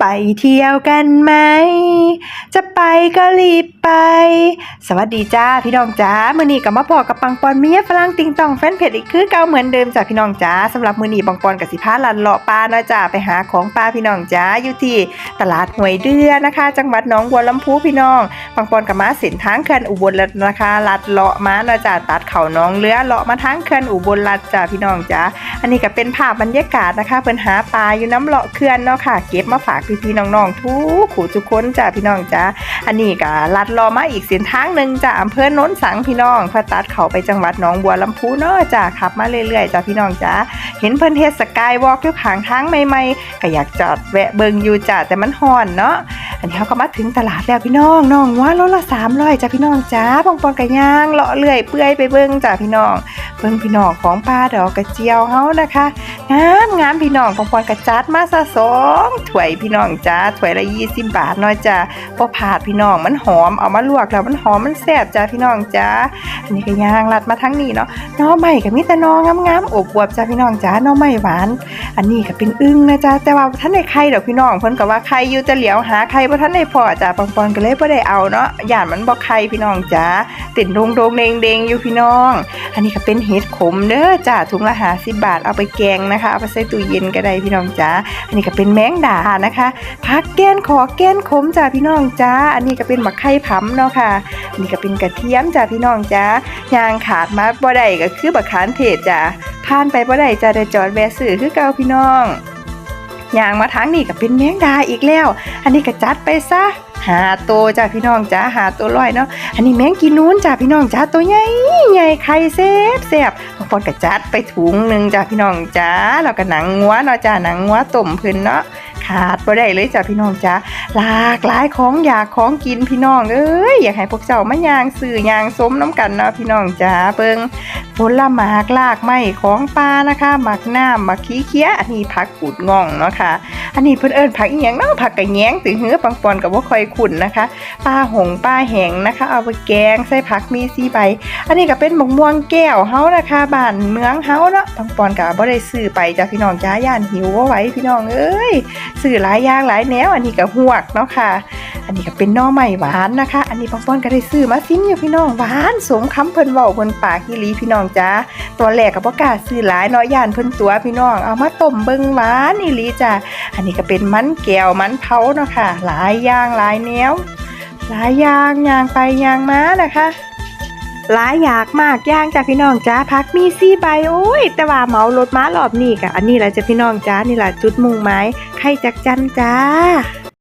ไปเที่ยวกันไหม จะไปก็รีบไป สวัสดีจ้าพี่น้องจ้ามือนี้ก็มาพอกับปังปอนเมียฝรั่งติงตองแฟนเพจอีกคือเก่าเหมือนเดิมจ้าพี่น้องจ้าสำหรับมือนีปังปอนกับสิพาลันเลาะปลาเนาะจ้าไปหาของปลาพี่น้องจ้าอยู่ที่ตลาดหวยเดือนะคะ จังหวัดหนองบัวลำพูพี่น้องปังปอนกับมาส้นทางเขื่อนอุบลรัตนะคะลัดเลาะมาเนาะจ้าตัดเขาน้องเรือเลาะมาทางเขื่อนอุบลรัตจ้าพี่น้องจ้าอันนี้ก็เป็นภาพบรรยากาศนะคะเพิ่นหาปลาอยู่น้ำเลาะเขื่อนเนาะค่ะ เก็บมาฝากพี่ๆน้องๆทุกขู่ทุกคนจ้าพี่น้องจ้าอันนี้ก็ลัดเลอมาอีกเส้นทางหนึ่งจ้าอำเภอโน้นสังพี่น้องพอตัดเขาไปจังหวัดหนองบัวลำพูเนาะจ้าขับมาเรื่อยๆจ้าพี่น้องจ้าเห็นเพิ่นเทศสกายวอล์กอยู่ข้างทางใหม่ๆก็อยากจอดแวะเบิ่งอยู่จ้าแต่มันฮ้อนเนาะอันนี้เขาก็มาถึงตลาดแล้วพี่น้องน้องว่าโลละ300จ้าพี่น้องจ้าปองปอนกะย่างเลาะเรื่อยเปื่อยไปเบิ่งจ้าพี่น้อง เบิ่งพี่น้องของป้าดอกกระเจียวเฮานะคะ งามงามพี่น้องปองปอนกระจัดมาซะสองถ้วยพี่น้องจ้าถ้วยละ20บาทน้อยจ้าพอผาดพี่น้องมันหอมเอามาลวกแล้วมันหอมมันแซ่บจ้าพี่น้องจ้าอันนี้ก็ย่างลัดมาทั้งนี้เนาะน้อใหม่ก็มีแต่หน้องงามๆอบอวบจ้าพี่น้องจ้าน้อใหม่หวาน อันนี้ก็เป็นอึ้งนะจ้าแต่ว่าท่านได้ไข่ดอกพี่น้องเพิ่นก็ว่าไข่อยู่แต่เหลียวหาไข่บ่ทันได้พอจ้าปองปอนก็เลยบ่ได้เอาเนาะย่านมันบ่ไข่พี่น้องจ้าติดโดงๆเด้งอยู่พี่น้อง อันนี้ก็เป็นเห็ดขมเด้อจ้าถุงละหาสิบาทเอาไปแกงนะคะเอาไปใส่ตู้เย็นก็ได้พี่น้องจ้าอันนี้ก็เป็นแมงดานะคะผักแก้นขอแก้นขมจ้าพี่น้องจ้าอันนี้ก็เป็นมะไข่ผำเนาะค่ะอันนี้ก็เป็นกระเทียมจ้าพี่น้องจ้ายางขาดมาบ่ได้ก็คือบักขานเทศจ้าผ่านไปบ่ได้จ้าได้จอดแวะซื้อคือเก่าพี่น้อง ยางมาทางนี้ก็เป็นแมงดาอีกแล้ว อันนี้ก็จัดไปซะหาโตวจ้าพี่น้องจ้าหาตัวร้อยเนาะอันนี้แมงกินนู้นจ้าพี่น้องจ้าตัวใหญ่ใหญ่ไข่แซ่บแซ่บางคนก็จัดไปถุงหนึ่งจ้าพี่น้องจ้าแล้วก็หนังงัวเนาะจ้าหนังงัวต้มพิ่นเนาะขาดบ่ได้เลยจ้าพี่น้องจ้าหลากหลายของอยากของกินพี่น้องเอ้ยอยากให้พวกเจ้ามาย่างซื้อย่างสมน้ำกันเนาะพี่น้องจ้าเบิง ผลหมากลากไม้ของปลานะคะหมักหน้ำหมักขี้เคี้ยอันนี้ผักกูดง่องเนาะค่ะอันนี้เพิ่นเอิ้นผักอีหยังเนาะผักกะแยงตึงเหือปังปอนกับบ่าคอยคุ้นนะคะปลาหงปลาแหงนะคะ เอาไปแกงใส่ผักมีซีใบ อันนี้ก็เป็นมะม่วงแก้วเฮานะคะบ้านเมืองเฮาเนาะปังปอนกับบ่ได้ซื้อไปจ้ะพี่น้องจ้าย่านหิวบ่ไหวพี่น้องเอ้ยซื้อหลายอย่างหลายแนวอันนี้ก็หวกเนาะค่ะ อันนี้ก็เป็นน่อไม้หวานนะคะ อันนี้ปังปอนก็ได้ซื้อมาซิมอยู่พี่น้องหวานสมคำเพิ่นเว้าเพิ่นปากอีหลีพี่น้องจ้าตอนแรกก็บ่กล้าซื้อหลายเนาะย่านเพิ่นตัวพี่น้องเอามาต้มเบิ่งหวานอีหลีจ้ะอันนี้ก็เป็นมันแก้วมันเผาเนาะค่ะ หลายอย่างหลายแนวหลายอย่างย่างไปย่างมานะคะหลายอยากมากย่างจ้ะพี่น้องจ้าพักมีซี่ใบโอ้ย แต่ว่าเหมารถม้ารอบนี้กะอันนี้แหละจ้ะพี่น้องจ้านี่แหละจุดมุ่งหมายไข่จักจันจ้า